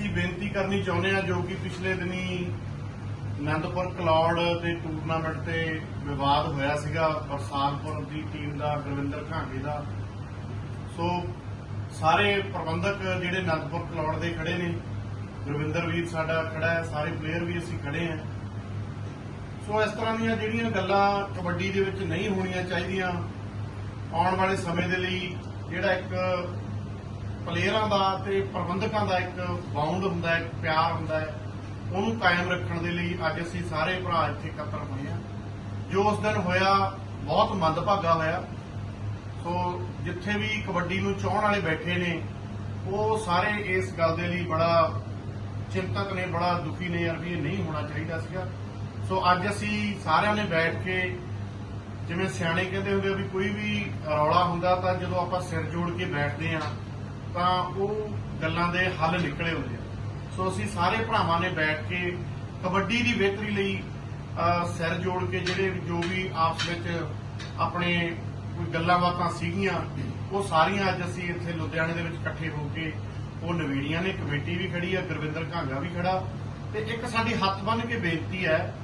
ਅਸੀਂ ਬੇਨਤੀ ਕਰਨੀ ਚਾਹੁੰਦੇ ਆ ਜੋ ਕਿ ਪਿਛਲੇ ਦਿਨੀ ਆਨੰਦਪੁਰ ਕਲੌੜ ਦੇ ਟੂਰਨਾਮੈਂਟ ਤੇ ਵਿਵਾਦ ਹੋਇਆ ਸੀਗਾ, ਬਰਸਾਤਪੁਰ ਦੀ ਟੀਮ ਦਾ, ਗੁਰਵਿੰਦਰ ਘਾਂਗੇ ਦਾ। ਸੋ ਸਾਰੇ ਪ੍ਰਬੰਧਕ ਜਿਹੜੇ ਆਨੰਦਪੁਰ ਕਲੌੜ ਦੇ ਖੜੇ ਨੇ, ਗੁਰਵਿੰਦਰ ਵੀਰ ਸਾਡਾ ਖੜਾ ਹੈ, ਸਾਰੇ ਪਲੇਅਰ ਵੀ ਅਸੀਂ ਖੜੇ ਹਾਂ। ਸੋ ਇਸ ਤਰ੍ਹਾਂ ਦੀਆਂ ਜਿਹੜੀਆਂ ਗੱਲਾਂ ਕਬੱਡੀ ਦੇ ਵਿੱਚ ਨਹੀਂ ਹੋਣੀਆਂ ਚਾਹੀਦੀਆਂ, ਆਉਣ ਵਾਲੇ ਸਮੇਂ ਦੇ ਲਈ ਜਿਹੜਾ ਇੱਕ ਪਲੇਅਰਾਂ ਦਾ ਤੇ ਪ੍ਰਬੰਧਕਾਂ ਦਾ ਇੱਕ ਬਾਉਂਡ ਹੁੰਦਾ ਹੈ ਪਿਆਰ ਹੁੰਦਾ ਹੈ। ਉਹਨੂੰ ਕਾਇਮ ਰੱਖਣ ਦੇ ਲਈ ਅੱਜ ਅਸੀਂ ਸਾਰੇ ਭਰਾ ਇੱਥੇ ਇਕੱਤਰ ਹੋਏ ਹਾਂ। ਜੋ ਉਸ ਦਿਨ ਹੋਇਆ, ਬਹੁਤ ਮੰਦਭਾਗਾ ਹੋਇਆ। ਸੋ ਜਿੱਥੇ ਵੀ ਕਬੱਡੀ ਨੂੰ ਚਾਹਣ ਵਾਲੇ ਬੈਠੇ ਨੇ, ਉਹ ਸਾਰੇ ਇਸ ਗੱਲ ਦੇ ਲਈ ਬੜਾ ਚਿੰਤਕ ਨੇ, ਬੜਾ ਦੁਖੀ ਨੇ ਯਾਰ ਵੀ ਇਹ ਨਹੀਂ ਹੋਣਾ ਚਾਹੀਦਾ ਸੀਗਾ। ਸੋ ਅੱਜ ਅਸੀਂ ਸਾਰਿਆਂ ਨੇ ਬੈਠ ਕੇ ਜਿਵੇਂ ਸਿਆਣੇ ਕਹਿੰਦੇ ਹੁੰਦੇ ਵੀ ਕੋਈ ਵੀ ਰੌਲਾ ਹੁੰਦਾ ਤਾਂ ਜਦੋਂ ਆਪਾਂ ਸਿਰ ਜੋੜ ਕੇ ਬੈਠਦੇ ਆ ਤਾਂ ਉਹ ਗੱਲਾਂ ਦੇ ਹੱਲ ਨਿਕਲੇ ਹੁੰਦੇ ਆ। ਸੋ ਅਸੀਂ ਸਾਰੇ ਭਰਾਵਾਂ ਨੇ ਬੈਠ ਕੇ ਕਬੱਡੀ ਦੀ ਬਿਹਤਰੀ ਲਈ ਸਿਰ ਜੋੜ ਕੇ ਜਿਹੜੇ ਜੋ ਵੀ ਆਪਸ ਵਿੱਚ ਆਪਣੇ ਕੋਈ ਗੱਲਾਂ ਬਾਤਾਂ ਸੀਗੀਆਂ, ਉਹ ਸਾਰੀਆਂ ਅੱਜ ਅਸੀਂ ਇੱਥੇ ਲੁਧਿਆਣੇ ਦੇ ਵਿੱਚ ਇਕੱਠੇ ਹੋ ਕੇ ਉਹ ਨਵੀੜੀਆਂ ਨੇ। ਕਮੇਟੀ ਵੀ ਖੜੀ ਆ, ਗੁਰਵਿੰਦਰ ਘਾਂਗਾ ਵੀ ਖੜਾ। ਤੇ ਇੱਕ ਸਾਡੀ ਹੱਥ ਬੰਨ ਕੇ ਬੇਨਤੀ ਹੈ,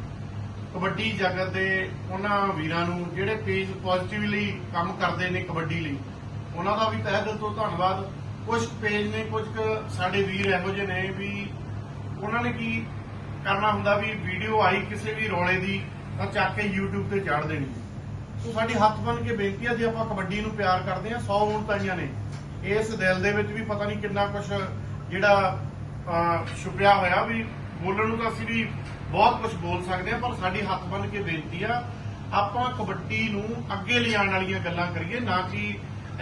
ਕਬੱਡੀ ਜਗਤ ਦੇ ਉਹਨਾਂ ਵੀਰਾਂ ਨੂੰ ਜਿਹੜੇ ਪੇਜ ਪੋਜ਼ਿਟਿਵਲੀ ਕੰਮ ਕਰਦੇ ਨੇ ਕਬੱਡੀ ਲਈ, ਉਹਨਾਂ ਦਾ ਵੀ ਤਹਿ ਦਿਲ ਤੋਂ ਧੰਨਵਾਦ। ਕੁਝ ਪੇਜ ਨੇ ਕੁਝ ਸਾਡੇ ਵੀਰ ਇਹੋ ਜਿਹੇ ਨੇ ਵੀ ਉਹਨਾਂ ਨੇ ਕੀ ਕਰਨਾ ਹੁੰਦਾ ਵੀ ਵੀਡੀਓ ਆਈ ਕਿਸੇ ਵੀ ਰੌਲੇ ਦੀ, ਤਾਂ ਚੱਕ ਕੇ YouTube ਤੇ ਚੜ ਦੇਣੀ ਸੋ ਸਾਡੀ ਹੱਥ ਬੰਨ ਕੇ ਬੇਨਤੀ ਆ ਜੇ ਆਪਾਂ ਕਬੱਡੀ ਨੂੰ ਪਿਆਰ ਕਰਦੇ ਹਾਂ 100 ਵੋਟ ਤਾਈਆਂ ਨੇ। ਇਸ ਦਿਲ ਦੇ ਵਿੱਚ ਵੀ ਪਤਾ ਨਹੀਂ ਕਿੰਨਾ ਕੁਝ ਜਿਹੜਾ ਛੁਪਿਆ ਹੋਇਆ ਵੀ ਬੋਲਣ ਨੂੰ ਤਾਂ ਅਸੀਂ ਵੀ ਬਹੁਤ ਕੁਝ ਬੋਲ ਸਕਦੇ ਹਾਂ, ਪਰ ਸਾਡੀ ਹੱਥ ਬੰਨ ਕੇ ਬੇਨਤੀ ਆ, ਆਪਾਂ ਕਬੱਡੀ ਨੂੰ ਅੱਗੇ ਲਿਆਉਣ ਵਾਲੀਆਂ ਗੱਲਾਂ ਕਰੀਏ, ਨਾ ਕਿ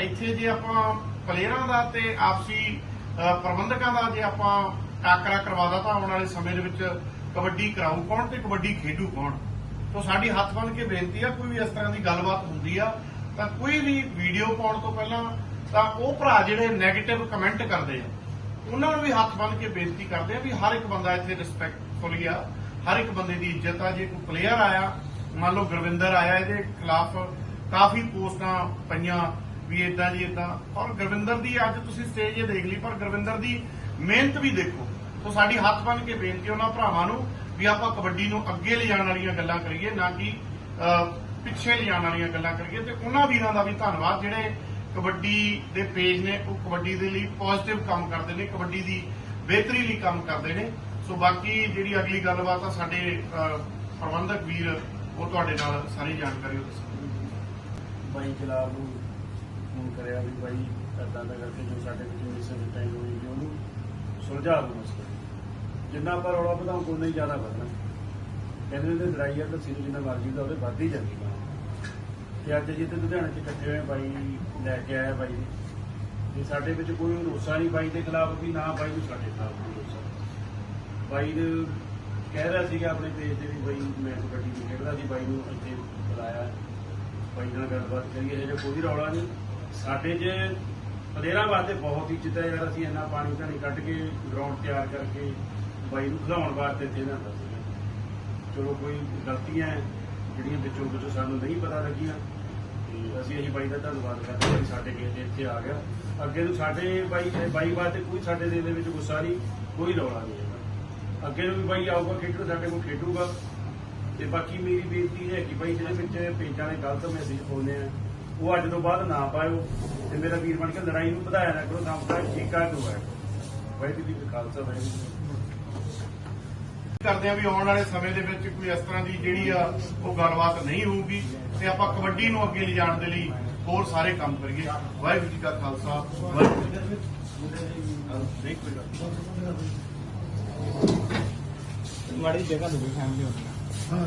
ਇੱਥੇ ਜੇ ਆਪਾਂ ਪਲੇਅਰਾਂ ਦਾ ਤੇ ਆਪਸੀ ਪ੍ਰਬੰਧਕਾਂ ਦਾ ਜੇ ਆਪਾਂ ਟਾਕਰਾ ਕਰਵਾਦਾ ਤਾਂ ਆਉਣ ਵਾਲੇ ਸਮੇਂ ਦੇ ਵਿੱਚ ਕਬੱਡੀ ਕਰਾਊ ਕੌਣ ਤੇ ਕਬੱਡੀ ਖੇਡੂ ਕੌਣ? ਤੋ ਸਾਡੀ ਹੱਥ ਬੰਨ ਕੇ ਬੇਨਤੀ ਆ, ਕੋਈ ਵੀ ਇਸ ਤਰ੍ਹਾਂ ਦੀ ਗੱਲਬਾਤ ਹੁੰਦੀ ਆ, ਤਾਂ ਕੋਈ ਵੀ ਵੀਡੀਓ ਪਾਉਣ ਤੋਂ ਪਹਿਲਾਂ ਤਾਂ ਉਹ ਭਰਾ ਜਿਹੜੇ 네ਗੇਟਿਵ ਕਮੈਂਟ ਕਰਦੇ ਆ, ਉਹਨਾਂ ਨੂੰ ਵੀ ਹੱਥ ਬੰਨ ਕੇ ਬੇਨਤੀ ਕਰਦੇ ਆ ਵੀ ਹਰ ਇੱਕ ਬੰਦਾ ਇੱਥੇ ਰਿਸਪੈਕਟਫੁਲੀ ਆ, ਹਰ ਇੱਕ ਬੰਦੇ ਦੀ ਇੱਜ਼ਤ ਆ, ਜੇ ਕੋਈ ਪਲੇਅਰ ਆਇਆ, ਮੰਨ ਲਓ ਗੁਰਵਿੰਦਰ ਆਇਆ, ਇਹਦੇ ਖਿਲਾਫ ਕਾਫੀ ਪੋਸਟਾਂ ਪਈਆਂ ਵੀ ਇਦਾਂ ਜੀ ਇਦਾਂ ਔਰ ਗੁਰਵਿੰਦਰ ਦੀ ਅੱਜ ਤੁਸੀਂ ਸਟੇਜ ਇਹ ਦੇਖ ਲਈ, ਪਰ ਗੁਰਵਿੰਦਰ ਦੀ ਮਿਹਨਤ ਵੀ ਦੇਖੋ। ਸੋ ਸਾਡੀ ਹੱਥ ਬੰਨ ਕੇ ਬੇਨਤੀ ਉਹਨਾਂ ਭਰਾਵਾਂ ਨੂੰ ਵੀ ਆਪਾਂ ਕਬੱਡੀ ਨੂੰ ਅੱਗੇ ਲਿਜਾਣ ਵਾਲੀਆਂ ਗੱਲਾਂ ਕਰੀਏ, ਨਾ ਕਿ ਪਿੱਛੇ ਲਿਜਾਣ ਵਾਲੀਆਂ ਗੱਲਾਂ ਕਰੀਏ। ਤੇ ਉਹਨਾਂ ਵੀਰਾਂ ਦਾ ਵੀ ਧੰਨਵਾਦ, ਜਿਹੜੇ ਕਬੱਡੀ ਦੇ ਪੇਜ ਨੇ, ਉਹ ਕਬੱਡੀ ਦੇ ਲਈ ਪੋਜ਼ਿਟਿਵ ਕੰਮ ਕਰਦੇ ਨੇ, ਕਬੱਡੀ ਦੀ ਬਿਹਤਰੀ ਲਈ ਕੰਮ ਕਰਦੇ ਨੇ। ਸੋ ਬਾਕੀ ਜਿਹੜੀ ਅਗਲੀ ਗੱਲਬਾਤ ਆ, ਸਾਡੇ ਪ੍ਰਬੰਧਕ ਵੀਰ, ਉਹ ਤੁਹਾਡੇ ਨਾਲ ਸਾਰੀ ਜਾਣਕਾਰੀ ਉਹ ਦੱਸਣਗੇ ਬਾਈ ਜਲਾਲ ਨੂੰ ਫੋਨ ਕਰਿਆ ਵੀ ਬਾਈ ਏਦਾਂ ਦਾ ਕਰਕੇ ਜੋ ਸਾਡੇ ਵਿੱਚ ਮਿਸਅੰਡਰਸਟੈਂਡਿੰਗ ਹੋਈ ਕਿ ਉਹਨੂੰ ਸੁਲਝਾ ਦਿਓ ਮਸਲੇ ਜਿੰਨਾ ਆਪਾਂ ਰੌਲਾ ਵਧਾਉਂ ਉਨਾ ਹੀ ਜ਼ਿਆਦਾ ਵਧਣਾ ਕਹਿੰਦੇ ਨੇ ਲੜਾਈ ਆ ਤਾਂ ਸਿਰ ਜਿੰਨਾ ਮਰਜ਼ੀ ਦਾ ਉਹਦੇ ਵੱਧ ਹੀ ਜਾਂਦੀ ਹੈ ਤੇ ਅੱਜ ਜਿੱਥੇ ਲੁਧਿਆਣੇ 'ਚ ਇਕੱਠੇ ਹੋਏ ਬਾਈ ਲੈ ਕੇ ਆਇਆ ਬਾਈ ਨੇ। ਤੇ ਸਾਡੇ ਵਿੱਚ ਕੋਈ ਰੋਸਾ ਨਹੀਂ ਬਾਈ ਦੇ ਖਿਲਾਫ ਵੀ, ਨਾ ਬਾਈ ਨੂੰ ਸਾਡੇ ਖਿਲਾਫ ਕੋਈ ਰੋਸਾ ਬਾਈ ਨੇ ਕਹਿ ਰਿਹਾ ਸੀਗਾ ਆਪਣੇ ਪੇਜ ਤੇ ਵੀ ਬਾਈ ਮੈਂ ਕਬੱਡੀ ਨਹੀਂ ਖੇਡਦਾ ਸੀ, ਬਾਈ ਨੂੰ ਇੱਥੇ ਬੁਲਾਇਆ। ਬਾਈ ਨਾਲ ਗੱਲਬਾਤ ਕਰੀਏ ਇਹ ਕੋਈ ਰੌਲਾ ਨਹੀਂ। ਸਾਡੇ 'ਚ ਪਲੇਅਰਾਂ ਵਾਸਤੇ ਬਹੁਤ ਇੱਜ਼ਤ ਹੈ ਯਾਰ, ਅਸੀਂ ਇੰਨਾ ਪਾਣੀ ਧਾਣੀ ਕੱਢ ਕੇ ਗਰਾਊਂਡ ਤਿਆਰ ਕਰਕੇ ਬਾਈ ਨੂੰ ਖਿਲਾਉਣ ਵਾਸਤੇ ਇੱਥੇ ਲਿਆਂਦਾ ਸੀ। ਚਲੋ ਕੋਈ ਗਲਤੀਆਂ ਜਿਹੜੀਆਂ ਵਿੱਚੋਂ ਵਿੱਚੋਂ ਸਾਨੂੰ ਨਹੀਂ ਪਤਾ ਲੱਗੀਆਂ, ਤੇ ਅਸੀਂ ਇਹੀ ਬਾਈ ਦਾ ਧੰਨਵਾਦ ਕਰਦੇ ਹਾਂ ਸਾਡੇ ਗੇਟ ਇੱਥੇ ਆ ਗਿਆ। ਅੱਗੇ ਨੂੰ ਸਾਡੇ ਬਾਈ ਬਾਈ ਵਾਸਤੇ ਕੋਈ ਸਾਡੇ ਦਿਲ ਦੇ ਵਿੱਚ ਗੁੱਸਾ ਨਹੀਂ, ਕੋਈ ਰੌਲਾ ਨਹੀਂ ਹੈਗਾ। ਅੱਗੇ ਨੂੰ ਵੀ ਬਾਈ ਆਊਗਾ ਖੇਡਣ, ਸਾਡੇ ਕੋਲ ਖੇਡੂਗਾ। ਤੇ ਬਾਕੀ ਮੇਰੀ ਬੇਨਤੀ ਹੈ ਕਿ ਬਾਈ ਜਿਹੜੇ ਵਿੱਚ ਪੇਜਾਂ ਦੇ ਗਲਤ ਮੈਸੇਜ ਪਾਉਂਦੇ ਆ ਉਹ ਅੱਜ ਤੋਂ ਬਾਅਦ ਨਾ ਪਾਇਓ ਤੇ ਮੇਰਾ ਵੀਰ ਬਣ ਕੇ ਲੜਾਈ ਨੂੰ ਵਧਾਇਆ ਨਾ ਕਰੋ ਕੰਮ ਤਾਂ ਠੀਕਾ ਤੋਂ ਹੈ ਵਾਹਿਗੁਰੂ ਜੀ ਕਾ ਖਾਲਸਾ ਵਾਹਿਗੁਰੂ ਜੀ ਕੀ ਫਤਿਹ। ਕਰਦੇ ਆ ਵੀ ਆਉਣ ਵਾਲੇ ਸਮੇਂ ਦੇ ਵਿੱਚ ਕੋਈ ਇਸ ਤਰ੍ਹਾਂ ਦੀ ਜਿਹੜੀ ਆ ਉਹ ਗੱਲਬਾਤ ਨਹੀਂ ਹੋਊਗੀ ਤੇ ਆਪਾਂ ਕਬੱਡੀ ਨੂੰ ਅੱਗੇ ਲਿਜਾਣ ਦੇ ਲਈ ਹੋਰ ਸਾਰੇ ਕੰਮ ਕਰੀਏ। ਵਾਹਿਗੁਰੂ ਜੀ ਕਾ ਖਾਲਸਾ ਵਾਹਿਗੁਰੂ ਜੀ ਕੀ ਫਤਿਹ। ਨਹੀਂ ਕੋਈ ਗੱਲ ਮਾੜੀ ਜਗ੍ਹਾ ਨੂੰ ਫੈਮਿਲੀ ਹੋਣੀ ਹਾਂ